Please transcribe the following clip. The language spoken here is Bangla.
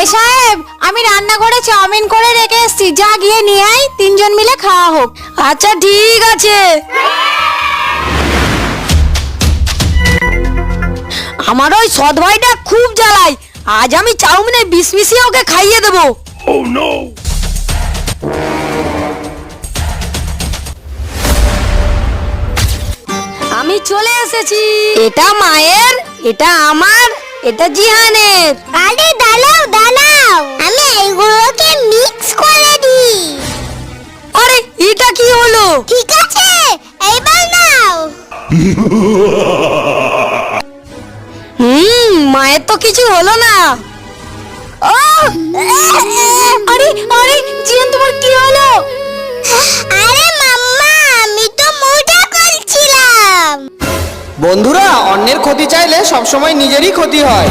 এ সাহেব আমি রান্নাঘরে চাউমিন করে রেখে এসেছি। যা গিয়ে নিয়ে আয় তিনজন মিলে খাওয়া হোক। আচ্ছা ঠিক আছে। আমার ওই সৎ ভাইটা খুব জ্বালায়। আজ আমি চাউমিনে বিষ মিশিয়ে ওকে খাইয়ে দেবো। Oh no! আমি চলে এসেছি। এটা মায়ের এটা আমার এটা জিহানের। আরে দাঁড়াও হুম মায়ের তো কিছু হলো না। ও আরে আরে জিয়ান তোমার কি হলো? আরে মাম্মা আমি তো মোটা করছিলাম। বন্ধুরা অন্যের ক্ষতি চাইলে সবসময় নিজেরই ক্ষতি হয়।